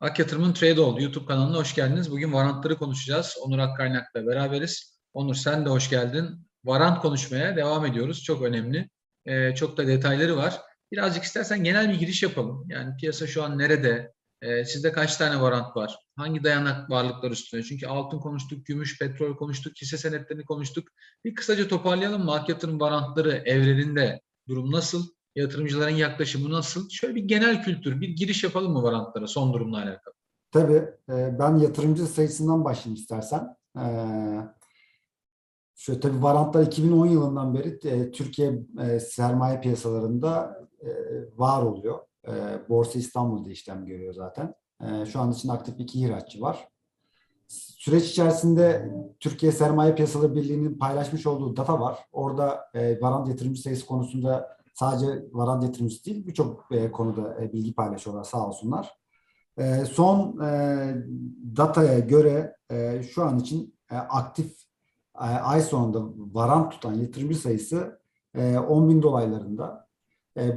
Ak Yatırım'ın Trade Oldu YouTube kanalına hoş geldiniz. Bugün varantları konuşacağız. Onur Akkaynak'la beraberiz. Onur sen de hoş geldin. Varant konuşmaya devam ediyoruz. Çok önemli. Ee, çok da detayları var. Birazcık istersen genel bir giriş yapalım. Yani piyasa şu an nerede? Ee, sizde kaç tane varant var? Hangi dayanak varlıklar üstüne? Çünkü altın konuştuk, gümüş, petrol konuştuk, hisse senetlerini konuştuk. Bir kısaca toparlayalım mı? Ak Yatırım varantları evreninde durum nasıl? Yatırımcıların yaklaşımı nasıl? Şöyle bir genel kültür, bir giriş yapalım mı varantlara son durumla alakalı? Tabii. e, Ben yatırımcı sayısından başlayayım istersen. E, Şöyle tabii varantlar 2010 yılından beri e, Türkiye sermaye piyasalarında var oluyor. Borsa İstanbul'da işlem görüyor zaten. Şu an için aktif iki ihraççı var. Süreç içerisinde Türkiye Sermaye Piyasaları Birliği'nin paylaşmış olduğu data var. Orada varant yatırımcı sayısı konusunda sadece varant yatırımcısı değil birçok e, konuda e, bilgi paylaşıyorlar sağ olsunlar. E, son dataya göre şu an için aktif ay sonunda varant tutan yatırımcı sayısı e, 10 bin dolaylarında.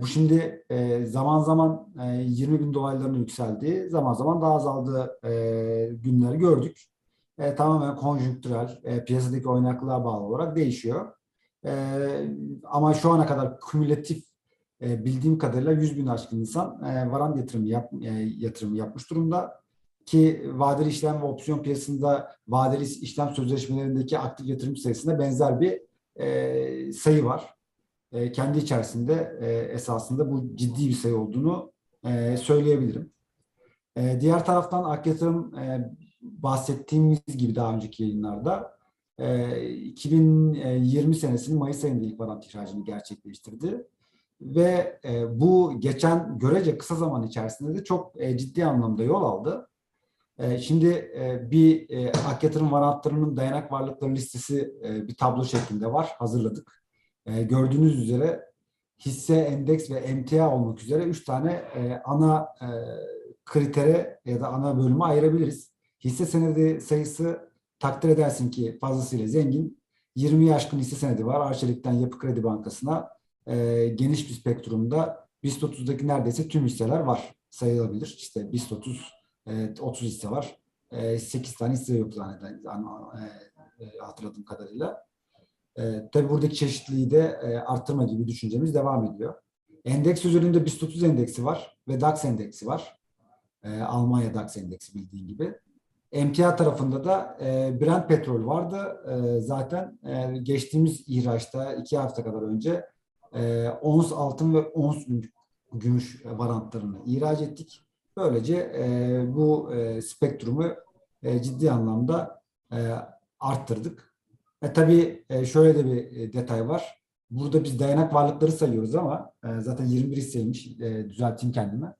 Bu şimdi zaman zaman e, 20 bin dolaylarına yükseldiği, zaman zaman daha azaldığı günleri gördük. E, tamamen konjonktürel, e, piyasadaki oynaklığa bağlı olarak değişiyor. E, ama şu ana kadar kümülatif e, bildiğim kadarıyla 100 bin aşkın insan e, varant yatırımı, yap, e, yatırımı yapmış durumda. Ki vadeli işlem ve opsiyon piyasasında vadeli işlem sözleşmelerindeki aktif yatırım sayısına benzer bir e, sayı var. E, kendi içerisinde e, esasında bu ciddi bir sayı olduğunu e, söyleyebilirim. E, diğer taraftan ak yatırım e, bahsettiğimiz gibi daha önceki yayınlarda 2020 senesinin Mayıs ayında ilk varant ihracını gerçekleştirdi ve e, bu geçen görece kısa zaman içerisinde de çok e, ciddi anlamda yol aldı. E, şimdi e, bir e, ak yatırım varantlarının dayanak varlıkları listesi e, bir tablo şeklinde var. Hazırladık. E, gördüğünüz üzere hisse, endeks ve emtia olmak üzere üç tane e, ana e, kritere ya da ana bölüme ayırabiliriz. Hisse senedi sayısı takdir edersin ki fazlasıyla zengin. 20 aşkın hisse senedi var. Arçelik'ten Yapı Kredi Bankası'na e, geniş bir spektrumda BIST 30'daki neredeyse tüm hisseler var sayılabilir. İşte BIST 30 e, 30 hisse var. E, 8 tane hisse yok zanneden e, e, hatırladığım kadarıyla. E, tabii buradaki çeşitliliği de e, arttırma gibi düşüncemiz devam ediyor. Endeks üzerinde BIST 30 endeksi var ve DAX endeksi var. E, Almanya DAX endeksi bildiğin gibi. Emtia tarafında da e, Brent petrol vardı. E, zaten e, geçtiğimiz ihraçta iki hafta kadar önce e, ons altın ve ons gümüş varantlarını ihraç ettik. Böylece bu spektrumu ciddi anlamda arttırdık. E, tabii şöyle de bir detay var. Burada biz dayanak varlıkları sayıyoruz ama zaten 21 hisseymiş. E, düzelteyim kendime.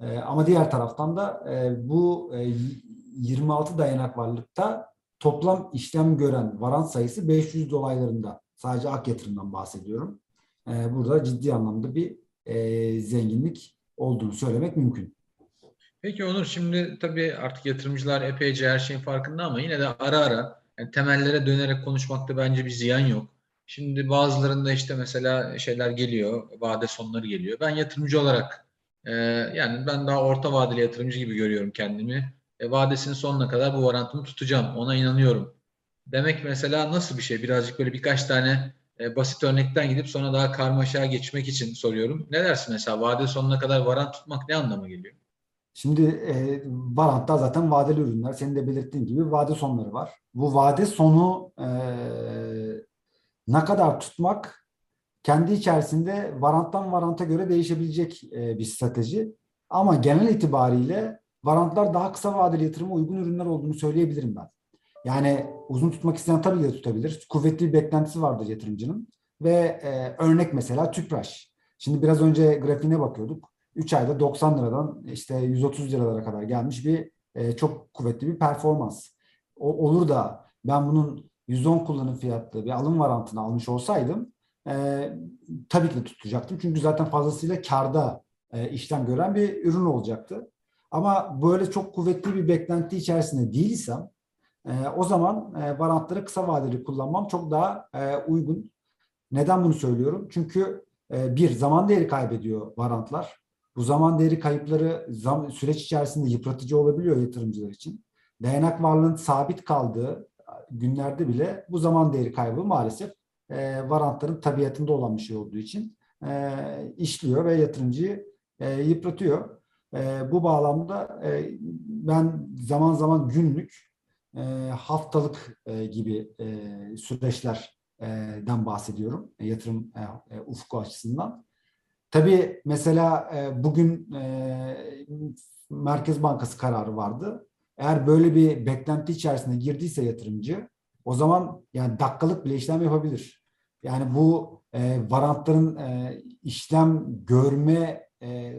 E, ama diğer taraftan da bu 26 dayanak varlıkta toplam işlem gören varant sayısı 500 dolaylarında. Sadece ak yatırımdan bahsediyorum. E, burada ciddi anlamda bir e, zenginlik olduğunu söylemek mümkün. Peki Onur şimdi tabii artık yatırımcılar epeyce her şeyin farkında ama yine de ara ara yani temellere dönerek konuşmakta bence bir ziyan yok. Şimdi bazılarında işte mesela şeyler geliyor, vade sonları geliyor. Ben yatırımcı olarak e, yani ben daha orta vadeli yatırımcı gibi görüyorum kendimi. E, vadesinin sonuna kadar bu varantımı tutacağım, ona inanıyorum. Demek mesela nasıl bir şey? Birazcık böyle birkaç tane e, basit örnekten gidip sonra daha karmaşaya geçmek için soruyorum. Ne dersin mesela vade sonuna kadar varant tutmak ne anlama geliyor? Şimdi e, varantta zaten vadeli ürünler. Senin de belirttiğin gibi vade sonları var. Bu vade sonu e, ne kadar tutmak kendi içerisinde varanttan varanta göre değişebilecek e, bir strateji. Ama genel itibariyle varantlar daha kısa vadeli yatırıma uygun ürünler olduğunu söyleyebilirim ben. Yani uzun tutmak isteyen tabii de tutabilir. Kuvvetli bir beklentisi vardır yatırımcının. Ve e, örnek mesela Tüpraş. Şimdi biraz önce grafiğine bakıyorduk. 3 ayda 90 liradan işte 130 liralara kadar gelmiş bir e, çok kuvvetli bir performans. O, olur da ben bunun 110 kullanım fiyatlı bir alım varantını almış olsaydım e, tabii ki de tutacaktım. Çünkü zaten fazlasıyla karda e, işlem gören bir ürün olacaktı. Ama böyle çok kuvvetli bir beklenti içerisinde değilsem e, o zaman e, varantları kısa vadeli kullanmam çok daha e, uygun. Neden bunu söylüyorum? Çünkü e, bir zaman değeri kaybediyor varantlar. Bu zaman değeri kayıpları zam, süreç içerisinde yıpratıcı olabiliyor yatırımcılar için. Dayanak varlığının sabit kaldığı günlerde bile bu zaman değeri kaybı maalesef e, varantların tabiatında olan bir şey olduğu için e, işliyor ve yatırımcıyı e, yıpratıyor. E, bu bağlamda e, ben zaman zaman günlük, e, haftalık e, gibi e, süreçlerden bahsediyorum e, yatırım e, e, ufku açısından. Tabii mesela e, bugün e, Merkez Bankası kararı vardı. Eğer böyle bir beklenti içerisine girdiyse yatırımcı o zaman yani dakikalık bile işlem yapabilir. Yani bu e, varantların e, işlem görme e,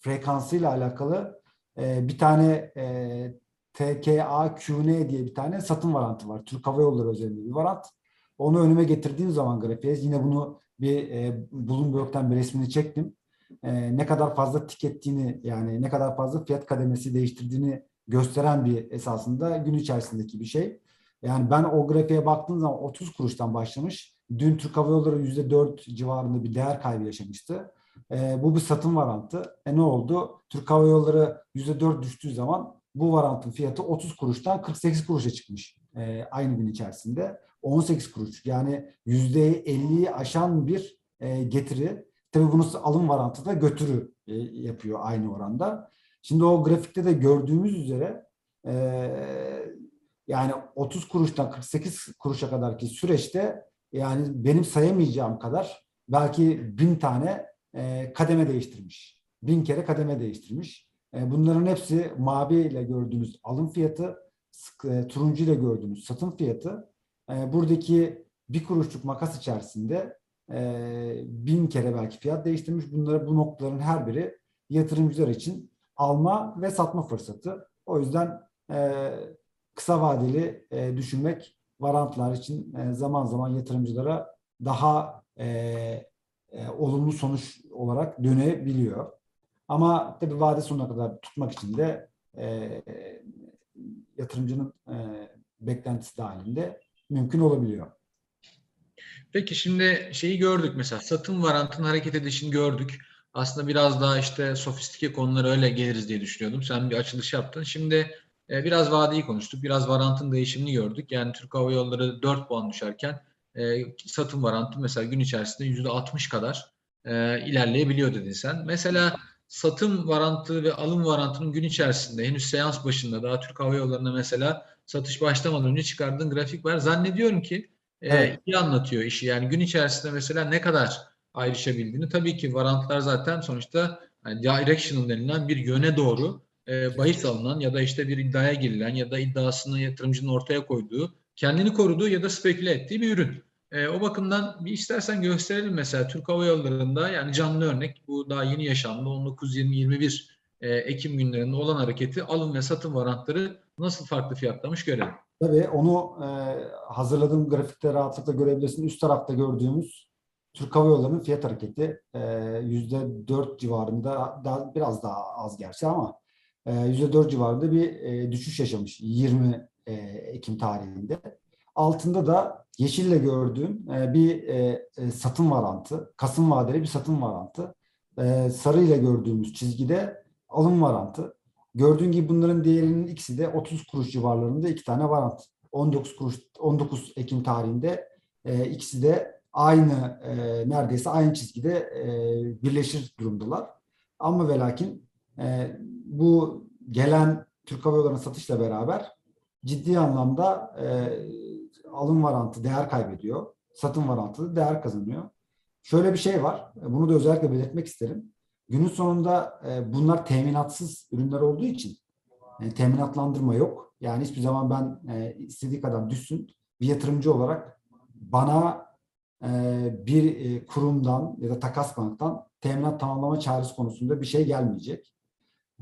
frekansıyla alakalı e, bir tane e, TKAQN diye bir tane satın varantı var. Türk Hava Yolları özelinde bir varant. Onu önüme getirdiğim zaman grafiğe yine bunu bir e, Bloomberg'den bir resmini çektim. E, ne kadar fazla tükettiğini yani ne kadar fazla fiyat kademesi değiştirdiğini gösteren bir esasında gün içerisindeki bir şey. Yani ben o grafiğe baktığım zaman 30 kuruştan başlamış. Dün Türk Hava Yolları %4 civarında bir değer kaybı yaşamıştı. E, bu bir satın varantı. E ne oldu? Türk Hava Yolları %4 düştüğü zaman bu varantın fiyatı 30 kuruştan 48 kuruşa çıkmış e, aynı gün içerisinde. 18 kuruş yani %50'yi aşan bir e, getiri. Tabii bunu alım varantı da götürü e, yapıyor aynı oranda. Şimdi o grafikte de gördüğümüz üzere e, yani 30 kuruştan 48 kuruşa kadarki süreçte yani benim sayamayacağım kadar belki bin tane e, kademe değiştirmiş. Bin kere kademe değiştirmiş. E, bunların hepsi mavi ile gördüğünüz alım fiyatı, e, turuncu ile gördüğünüz satım fiyatı. E, buradaki bir kuruşluk makas içerisinde e, bin kere belki fiyat değiştirmiş. Bunları bu noktaların her biri yatırımcılar için alma ve satma fırsatı. O yüzden e, kısa vadeli e, düşünmek varantlar için e, zaman zaman yatırımcılara daha e, e, olumlu sonuç olarak dönebiliyor. Ama tabii vade sonuna kadar tutmak için de e, yatırımcının e, beklentisi dahilinde mümkün olabiliyor. Peki şimdi şeyi gördük mesela satın varantın hareket edişini gördük. Aslında biraz daha işte sofistike konulara öyle geliriz diye düşünüyordum. Sen bir açılış yaptın. Şimdi e, biraz vadeyi konuştuk. Biraz varantın değişimini gördük. Yani Türk Hava Yolları 4 puan düşerken e, satın varantı mesela gün içerisinde %60 kadar e, ilerleyebiliyor dedin sen. Mesela satım varantı ve alım varantının gün içerisinde henüz seans başında daha Türk Hava Yolları'na mesela satış başlamadan önce çıkardığın grafik var. Zannediyorum ki e, Evet. iyi anlatıyor işi. Yani gün içerisinde mesela ne kadar ayrışabildiğini. Tabii ki varantlar zaten sonuçta yani directional denilen bir yöne doğru e, bahis alınan ya da işte bir iddiaya girilen ya da iddiasını yatırımcının ortaya koyduğu, kendini koruduğu ya da speküle ettiği bir ürün. E, o bakımdan bir istersen gösterelim mesela Türk Hava Yolları'nda yani canlı örnek bu daha yeni yaşandı 19-20-21 e, Ekim günlerinde olan hareketi alım ve satım varantları nasıl farklı fiyatlamış görelim. Tabii onu e, hazırladığım grafikte rahatlıkla görebilirsin. Üst tarafta gördüğümüz Türk Hava Yolları'nın fiyat hareketi e, yüzde dört civarında daha, biraz daha az gerçi ama e, yüzde dört civarında bir e, düşüş yaşamış 20 e, Ekim tarihinde. Altında da yeşille gördüğüm e, bir e, e, satım varantı, Kasım vadeli bir satım varantı. E, sarı ile gördüğümüz çizgide alım varantı. Gördüğün gibi bunların değerinin ikisi de 30 kuruş civarlarında iki tane varant. 19 kuruş 19 Ekim tarihinde e, ikisi de aynı e, neredeyse aynı çizgide e, birleşir durumdalar. Ama ve lakin e, bu gelen Türk Hava Yolları'nın satışla beraber ciddi anlamda e, alım varantı değer kaybediyor. Satım varantı değer kazanıyor. Şöyle bir şey var. Bunu da özellikle belirtmek isterim. Günün sonunda e, bunlar teminatsız ürünler olduğu için e, teminatlandırma yok. Yani hiçbir zaman ben e, istediği kadar düşsün bir yatırımcı olarak bana e, bir e, kurumdan ya da takas banktan teminat tamamlama çağrısı konusunda bir şey gelmeyecek.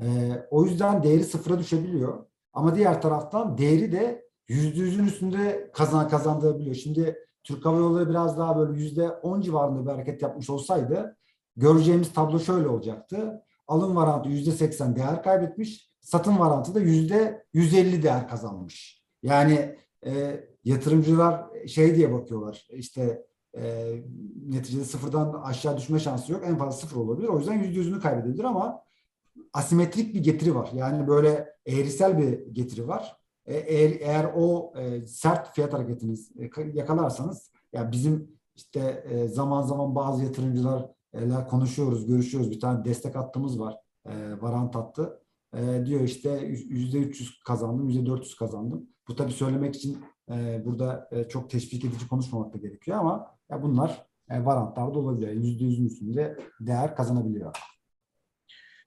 E, o yüzden değeri sıfıra düşebiliyor. Ama diğer taraftan değeri de yüzde yüzün üstünde kazan kazandırabiliyor. Şimdi Türk Hava Yolları biraz daha böyle yüzde on civarında bir hareket yapmış olsaydı göreceğimiz tablo şöyle olacaktı. Alım varantı yüzde seksen değer kaybetmiş, satım varantı da yüzde yüz elli değer kazanmış. Yani e, yatırımcılar şey diye bakıyorlar işte e, neticede sıfırdan aşağı düşme şansı yok. En fazla sıfır olabilir. O yüzden yüzde yüzünü kaybedebilir ama asimetrik bir getiri var. Yani böyle eğrisel bir getiri var. E, Eğer, eğer o e, sert fiyat hareketini e, yakalarsanız ya bizim işte e, zaman zaman bazı yatırımcılarla konuşuyoruz, görüşüyoruz. Bir tane destek hattımız var. E, varant hattı. E, diyor işte yüzde 300 kazandım, yüzde 400 kazandım. Bu tabii söylemek için e, burada e, çok teşvik edici konuşmamak da gerekiyor ama ya bunlar e, varantlarda olabiliyor. Yüzde yüzün üstünde değer kazanabiliyor.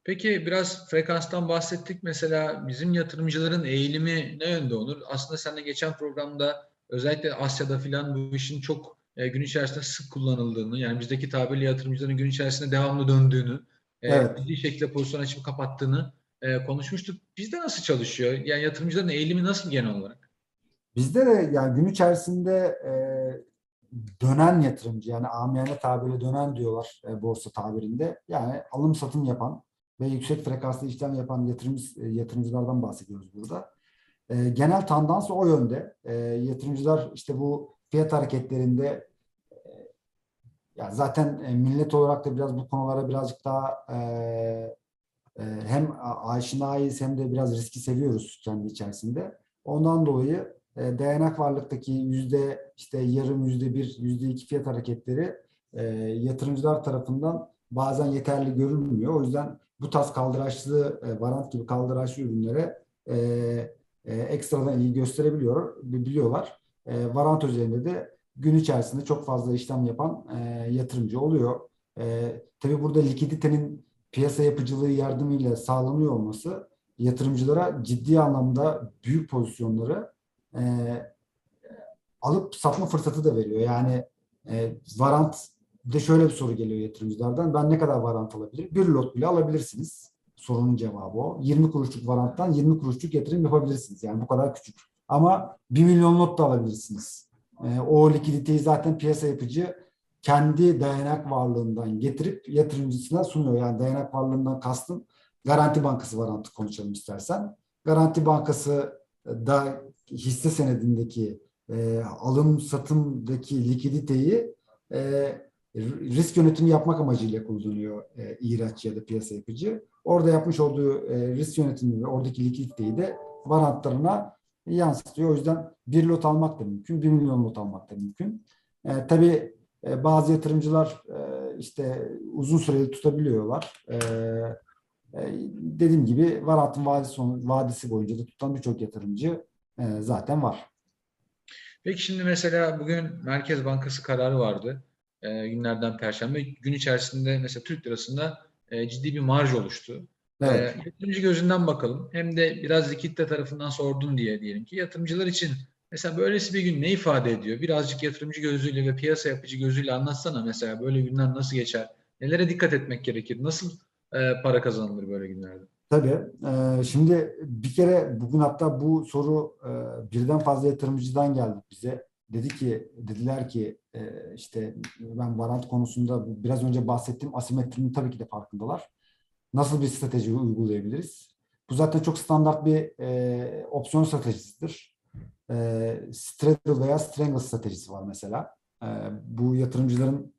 Peki biraz frekanstan bahsettik. Mesela bizim yatırımcıların eğilimi ne yönde olur? Aslında sen de geçen programda özellikle Asya'da filan bu işin çok e, gün içerisinde sık kullanıldığını, yani bizdeki tabirle yatırımcıların gün içerisinde devamlı döndüğünü, e, Evet. ciddi şekilde pozisyon açıp kapattığını e, konuşmuştuk. Bizde nasıl çalışıyor? Yani yatırımcıların eğilimi nasıl genel olarak? Bizde de yani gün içerisinde e, dönen yatırımcı yani amiyane tabirle dönen diyorlar e, borsa tabirinde. Yani alım satım yapan ve yüksek frekanslı işlem yapan yatırımcı, e, yatırımcılardan bahsediyoruz burada. E, genel tendans o yönde. E, yatırımcılar işte bu fiyat hareketlerinde e, ya zaten e, millet olarak da biraz bu konulara birazcık daha e, e, hem aşinayız hem de biraz riski seviyoruz kendi içerisinde. Ondan dolayı e, dayanak varlıktaki yüzde işte yarım, yüzde bir, yüzde iki fiyat hareketleri e, yatırımcılar tarafından bazen yeterli görülmüyor. O yüzden bu tarz kaldıraçlı, e, varant gibi kaldıraçlı ürünlere e, e, ekstradan ilgi gösterebiliyor, biliyorlar. E, varant üzerinde de gün içerisinde çok fazla işlem yapan e, yatırımcı oluyor. E, tabii burada likiditenin piyasa yapıcılığı yardımıyla sağlanıyor olması yatırımcılara ciddi anlamda büyük pozisyonları e, alıp satma fırsatı da veriyor. Yani e, varant de şöyle bir soru geliyor yatırımcılardan. Ben ne kadar varant alabilirim? Bir lot bile alabilirsiniz. Sorunun cevabı o. 20 kuruşluk varanttan 20 kuruşluk yatırım yapabilirsiniz. Yani bu kadar küçük. Ama 1 milyon lot da alabilirsiniz. E, o likiditeyi zaten piyasa yapıcı kendi dayanak varlığından getirip yatırımcısına sunuyor. Yani dayanak varlığından kastım Garanti Bankası varantı konuşalım istersen. Garanti Bankası da hisse senedindeki e, alım satımdaki likiditeyi e, risk yönetimi yapmak amacıyla kullanıyor e, ihraç ya da piyasa yapıcı. Orada yapmış olduğu e, risk yönetimi ve oradaki likiditeyi de varantlarına yansıtıyor. O yüzden bir lot almak da mümkün, bir milyon lot almak da mümkün. E, tabii e, bazı yatırımcılar e, işte uzun süreli tutabiliyorlar. E, e, dediğim gibi varantın vadisi, vadisi boyunca da tutan birçok yatırımcı e, zaten var. Peki şimdi mesela bugün Merkez Bankası kararı vardı. E, günlerden Perşembe. Gün içerisinde mesela Türk lirasında e, ciddi bir marj oluştu. Evet. E, yatırımcı gözünden bakalım. Hem de biraz likitte tarafından sordun diye diyelim ki yatırımcılar için mesela böylesi bir gün ne ifade ediyor? Birazcık yatırımcı gözüyle ve piyasa yapıcı gözüyle anlatsana mesela böyle günler nasıl geçer? Nelere dikkat etmek gerekir? Nasıl e, para kazanılır böyle günlerde? Tabii. Şimdi bir kere bugün hatta bu soru e, birden fazla yatırımcıdan geldi bize. Dedi ki, dediler ki e, işte ben varant konusunda biraz önce bahsettiğim asimetrinin tabii ki de farkındalar. Nasıl bir strateji uygulayabiliriz? Bu zaten çok standart bir e, opsiyon stratejisidir. E, straddle veya strangle stratejisi var mesela. E, bu yatırımcıların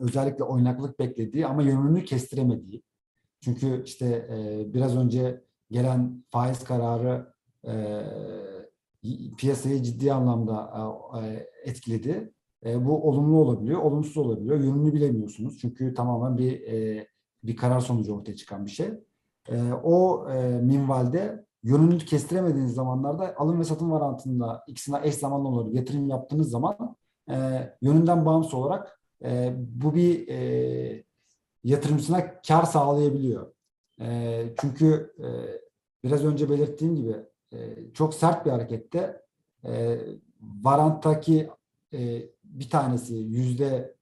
özellikle oynaklık beklediği ama yönünü kestiremediği. Çünkü işte e, biraz önce gelen faiz kararı e, piyasayı ciddi anlamda e, etkiledi. E, bu olumlu olabiliyor, olumsuz olabiliyor. Yönünü bilemiyorsunuz. Çünkü tamamen bir e, bir karar sonucu ortaya çıkan bir şey. E, o e, minvalde yönünü kestiremediğiniz zamanlarda alım ve satım varantında ikisine eş zamanlı olarak yatırım yaptığınız zaman yönünden bağımsız olarak bu bir e, yatırımcısına kar sağlayabiliyor. Çünkü biraz önce belirttiğim gibi çok sert bir harekette e, varanttaki bir tanesi yüzde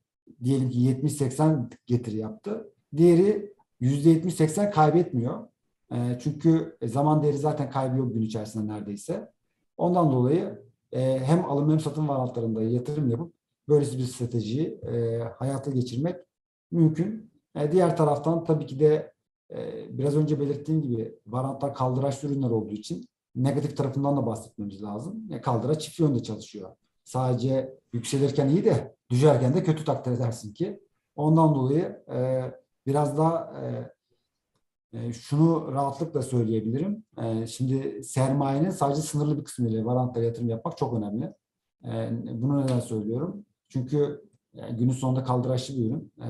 diyelim ki 70-80 getiri yaptı. Diğeri yüzde 70-80 kaybetmiyor. E, çünkü zaman değeri zaten kaybı yok gün içerisinde neredeyse. Ondan dolayı e, hem alım hem satım varantlarında yatırım yapıp böylesi bir stratejiyi e, hayata geçirmek mümkün. E, diğer taraftan tabii ki de e, biraz önce belirttiğim gibi varantlar kaldıraçlı ürünler olduğu için negatif tarafından da bahsetmemiz lazım. E, kaldıraç çift yönde çalışıyor. Sadece yükselirken iyi de düşerken de kötü takdir edersin ki. Ondan dolayı e, biraz daha e, e, şunu rahatlıkla söyleyebilirim. E, şimdi sermayenin sadece sınırlı bir kısmıyla varantlara yatırım yapmak çok önemli. E, bunu neden söylüyorum? Çünkü yani günün sonunda kaldıraçlı bir ürün. E,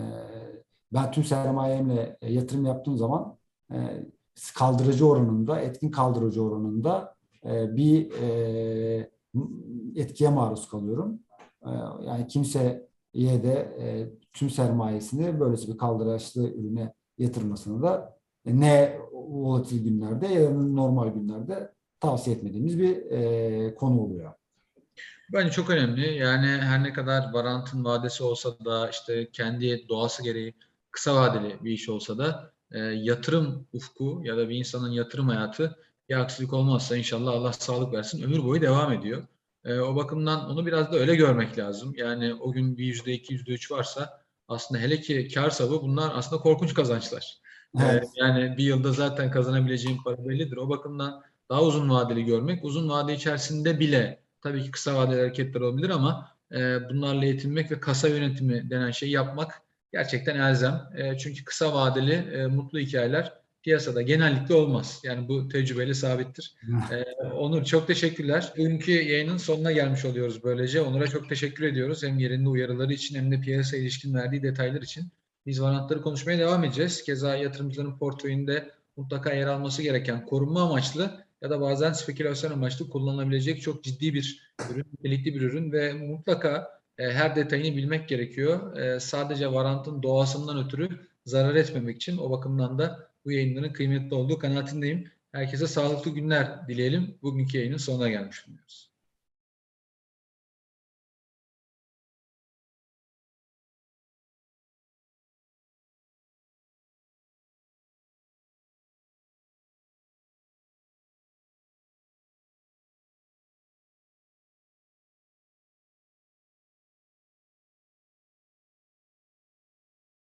ben tüm sermayemle e, yatırım yaptığım zaman e, kaldırıcı oranında, etkin kaldırıcı oranında e, bir e, etkiye maruz kalıyorum. E, yani kimseye de e, tüm sermayesini böylesi bir kaldıraçlı ürüne yatırmasını da ne volatil günlerde ya da normal günlerde tavsiye etmediğimiz bir e, konu oluyor. Bence çok önemli. Yani her ne kadar varantın vadesi olsa da işte kendi doğası gereği kısa vadeli bir iş olsa da e, yatırım ufku ya da bir insanın yatırım hayatı bir aksilik olmazsa inşallah Allah sağlık versin ömür boyu devam ediyor. E, o bakımdan onu biraz da öyle görmek lazım. Yani o gün bir yüzde iki, yüzde üç varsa aslında hele ki kar sabı bunlar aslında korkunç kazançlar. Evet. E, yani bir yılda zaten kazanabileceğim para bellidir. O bakımdan daha uzun vadeli görmek, uzun vade içerisinde bile tabii ki kısa vadeli hareketler olabilir ama e, bunlarla yetinmek ve kasa yönetimi denen şeyi yapmak gerçekten elzem. E, çünkü kısa vadeli e, mutlu hikayeler piyasada genellikle olmaz. Yani bu tecrübeyle sabittir. E, Onur çok teşekkürler. Bugünkü yayının sonuna gelmiş oluyoruz böylece. Onur'a çok teşekkür ediyoruz. Hem yerinde uyarıları için hem de piyasa ilişkin verdiği detaylar için. Biz varantları konuşmaya devam edeceğiz. Keza yatırımcıların portföyünde mutlaka yer alması gereken korunma amaçlı ya da bazen spekülasyon amaçlı kullanılabilecek çok ciddi bir ürün, nitelikli bir ürün ve mutlaka e, her detayını bilmek gerekiyor. E, sadece varantın doğasından ötürü zarar etmemek için o bakımdan da bu yayınların kıymetli olduğu kanaatindeyim. Herkese sağlıklı günler dileyelim. Bugünkü yayının sonuna gelmiş bulunuyoruz.